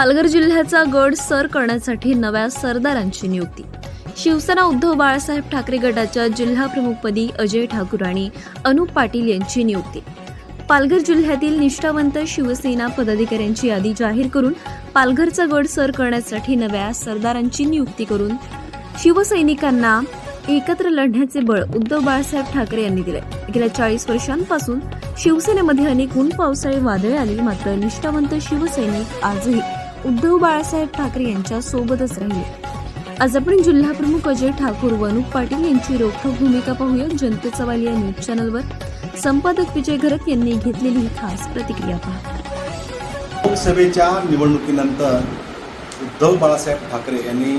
पालघर जिल्ह्याचा गड सर करण्यासाठी नव्या सरदारांची नियुक्ती. शिवसेना उद्धव बाळासाहेब ठाकरे गटाच्या जिल्हा प्रमुखपदी अजय ठाकूर आणि अनुप पाटील यांची नियुक्ती. पालघर जिल्ह्यातील निष्ठावंत शिवसेना पदाधिकाऱ्यांची यादी जाहीर करून पालघरचा गड सर करण्यासाठी नव्या सरदारांची नियुक्ती करून शिवसैनिकांना एकत्र लढण्याचे बळ उद्धव बाळासाहेब ठाकरे यांनी दिले. गेल्या चाळीस वर्षांपासून शिवसेनेमध्ये अनेक ऊन पावसाळी वादळे आली मात्र निष्ठावंत शिवसैनिक आजही उद्धव बाळासाहेब ठाकरे यांच्या सोबतच राहिले. आज आपण जिल्हा प्रमुख अजय ठाकूर व अनुप पाटील यांची रोखोक भूमिका पाहूया. जनतेचा वाली या न्यूज चॅनलवर संपादक विजय घरत यांनी घेतलेली ही खास प्रतिक्रिया पहा. लोकसभेच्या निवडणुकीनंतर उद्धव बाळासाहेब ठाकरे यांनी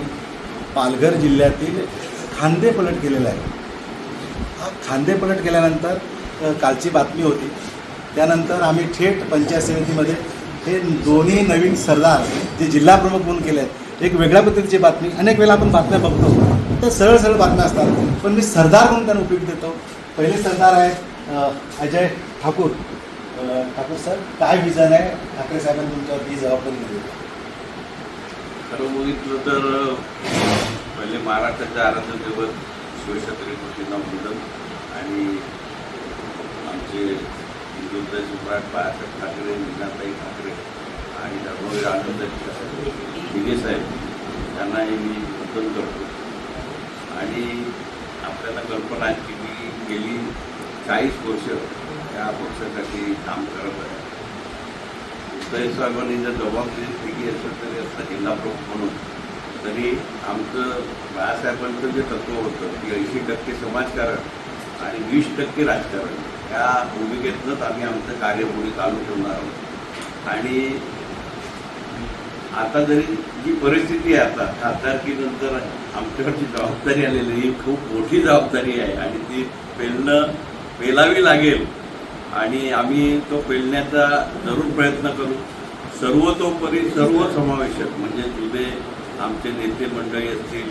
पालघर जिल्ह्यातील खांदेपलट केलेला आहे. हा खांदेपलट केल्यानंतर कालची बातमी होती. त्यानंतर आम्ही थेट पंचायत समितीमध्ये हे दोन्ही नवीन सरदार जे जिल्हा प्रमुख म्हणून केले आहेत एक वेगळ्या पद्धतीची बातमी अनेक वेळेला आपण बातम्या बघतो. तर सरळ सरळ बातम्या असतात. पण मी सरदार म्हणून त्यांना उपयोग देतो. पहिले सरदार आहेत अजय ठाकूर. ठाकूर सर काय विजन आहे? ठाकरे साहेबांनी तुमच्यावरती ही जबाबदारी दिली. खरं बघितलं तर पहिले महाराष्ट्राच्या आराध्य दैवत शिवछत्रपती गोपीनाथ मुंडन आणि आमचे हिंदुत्व सम्राट बाळासाहेब ठाकरे मीनाताई ठाकरे आणि धर्मवीर आनंद दिगे साहेब यांनाही मी वंदन करतो आणि आपल्याला कल्पना आहे की मी गेली चाळीस वर्ष या पक्षासाठी काम करत आहे उदय साहेबांनी जर जबाबदारी दिली असेल तरी असं जिल्हा प्रमुख म्हणून तरी आमचं बाळासाहेबांचं जे तत्व होतं की ऐंशी टक्के समाजकारण आणि वीस टक्के राजकारण. या भूमिकेतनंच आम्ही आमचं कार्य पुढे चालू ठेवणार आहोत. आणि आता जरी जी परिस्थिती आहे आता खासदारकीनंतर आमच्यावरची जबाबदारी आलेली ही खूप मोठी जबाबदारी आहे आणि ती पेलणं पेलावी लागेल. आणि आम्ही तो पेलण्याचा जरूर प्रयत्न करू. सर्वतोपरी सर्व समावेशक म्हणजे जुने आमचे नेते मंडळी असतील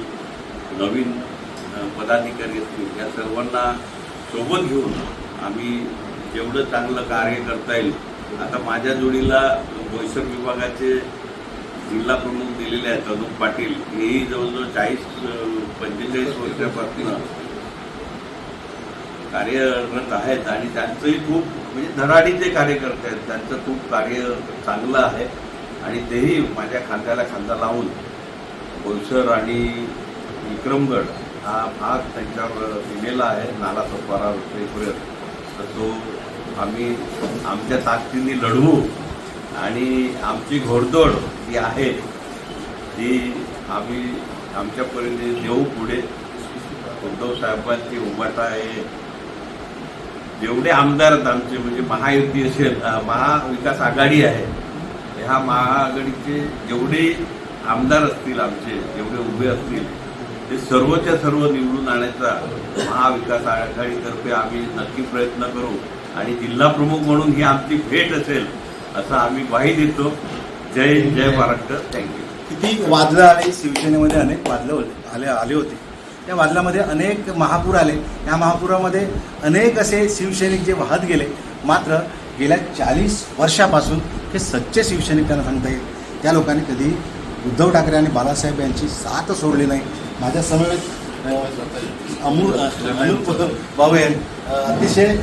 नवीन पदाधिकारी असतील या सर्वांना सोबत घेऊन आम्ही जेवढं चांगलं कार्य करता येईल. आता माझ्या जोडीला बोईसर विभागाचे जिल्हा प्रमुख दिलेले आहेत अनुप पाटील. हेही जवळजवळ चाळीस पंचेचाळीस वर्षापासून कार्यरत आहेत आणि त्यांचंही खूप म्हणजे धडाडीचे कार्यकर्ते आहेत. त्यांचं खूप कार्य चांगलं आहे आणि तेही माझ्या खांद्याला खांदा लावून बोईसर आणि विक्रमगड हा भाग त्यांच्यावर दिलेला आहे. नाला सोपारा रुपयेपर्यंत तर तो आम्ही आमच्या ताकदीने लढवू आणि आमची घोडदोड जी आहे ती आम्ही आमच्यापर्यंत देऊ पुढे. उद्धव साहेबांची उभाटा आहे. जेवढे आमदार आहेत आमचे म्हणजे महायुती असेल महाविकास आघाडी आहे ह्या महाआघाडीचे जेवढे आमदार असतील आमचे जेवढे उभे असतील ते सर्वच्या सर्व निवडून आणण्याचा महाविकास आघाडीतर्फे आम्ही नक्की प्रयत्न करू आणि जिल्हा प्रमुख म्हणून ही आमची भेट असेल असं आम्ही ग्वाही देतो. जय जय महाराष्ट्र. थँक्यू किती वादळं आली? शिवसेनेमध्ये अनेक वादळं होते आले आले होते. त्या वादळामध्ये अनेक महापूर आले. या महापुरामध्ये अनेक असे शिवसैनिक जे वाहत गेले. मात्र गेल्या चाळीस वर्षापासून हे सच्चे शिवसैनिक त्यांना सांगता येईल. त्या लोकांनी कधी उद्धव ठाकरे आणि बाळासाहेब यांची साथ सोडली नाही. माझ्या समवेत अमूल अ, अनुप भाऊ अतिशय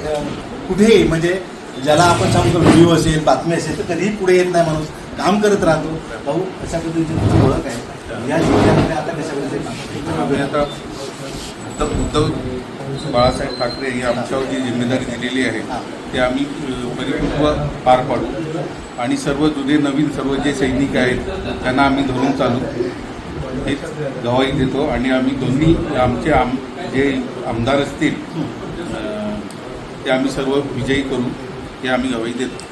कुठेही म्हणजे ज्याला आपण सांगतो व्हिडिओ असेल बातमी असेल तर कधीही पुढे येत नाही माणूस. काम करत राहतो. भाऊ अशा पद्धतीची तुमची ओळख आहे. या जिल्ह्यामध्ये आता कशा पद्धतीने उद्धव बाळासाहेब ठाकरे ही आमच्यावर जी जिम्मेदारी दिलेली आहे ते आम्ही अ, परिपक्व पार पाडू. आणि सर्व जुने नवीन सर्व जे सैनिक आहेत त्यांना आम्ही धरून चालू. हेच गवाही देतो आणि आम्ही दोन्ही आमचे आम जे आमदार असतील ते आम्ही सर्व विजयी करू हे आम्ही गवाही देतो.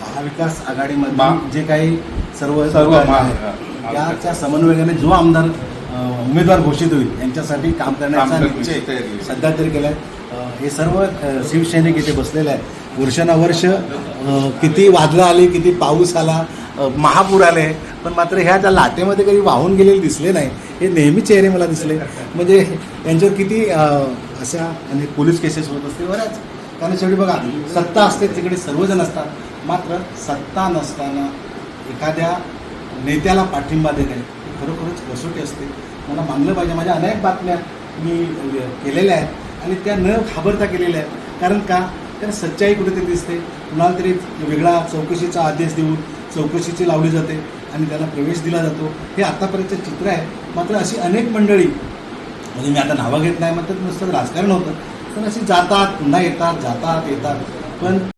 महाविकास आघाडीमध्ये जे काही सर्व सर्व महा-. त्याच्या समन्वयाने जो आमदार उमेदवार घोषित होईल. यांच्यासाठी काम करण्याचा निश्चय. सध्या तरी केलाय. अ, हे सर्व शिवसैनिक इथे बसलेले आहेत. वर्षानुवर्ष किती वादळं आली किती पाऊस आला महापूर आले पण मात्र ह्या त्या लाटेमध्ये कधी वाहून गेलेले दिसले नाही हे नेहमी चेहरे मला दिसले. म्हणजे यांच्यावर किती अशा आणि पोलीस केसेस होत असतील बऱ्याच. कारण शेवटी बघा सत्ता असते तिकडे सर्वजण असतात. मात्र सत्ता नसताना एखाद्या नेत्याला पाठिंबा देणे ही खरोखरच कसोटी असते. मला मानलं पाहिजे. माझ्या अनेक बातम्या मी केलेल्या आहेत आणि त्या न घाबरता केलेल्या आहेत. कारण का? तर सच्चाई कुठेतरी दिसते. कुणाला तरी वेगळा चौकशीचा आदेश देऊन चौकशीची लावली जाते आणि त्याला प्रवेश दिला जातो. हे आतापर्यंतचं चित्र आहे. मात्र अशी अनेक मंडळी म्हणजे मी आता नावं घेत नाही मात्र नुसतं राजकारण होतं. पण अशी जातात पुन्हा येतात जातात येतात. पण